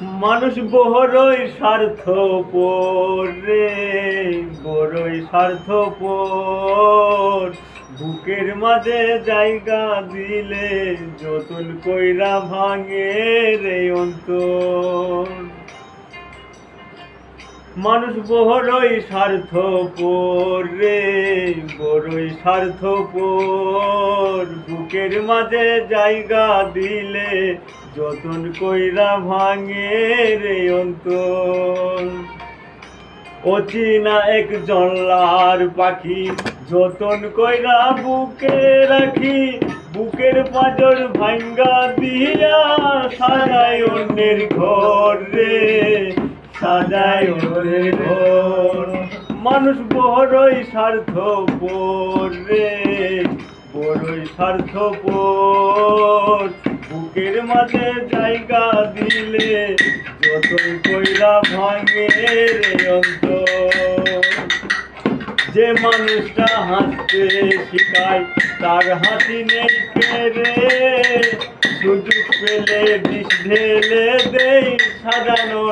মানুষ বড়ই স্বার্থ রে, বড়ই স্বার্থ বুকের মাঝে জায়গা দিলে যতন কইরা ভাঙে রে অন্তর। মানুষ বড়ই স্বার্থ রে বড়ই স্বার্থ বুকের মাঝে জায়গা দিলে যতন কইরা ভাঙে রে অন্তর। অচিনা এক জল্লার পাখি, যতন কইরা বুকে রাখি, বুকের পাজর ভাঙ্গা দিয়া সাজায় অন্যের ঘর রে, সাজায় অন্যের ঘর। মানুষ বড়ই স্বার্থ রে বড়ই স্বার্থ বুকের মাঝে জায়গা দিলে যতই কইরা ভাঙে রে অন্তর। যে মানুষটা হাসতে শিখায় তার হাসি নেই রে সুযোগ পেলে বিষ ঢেলে দেই সাজানো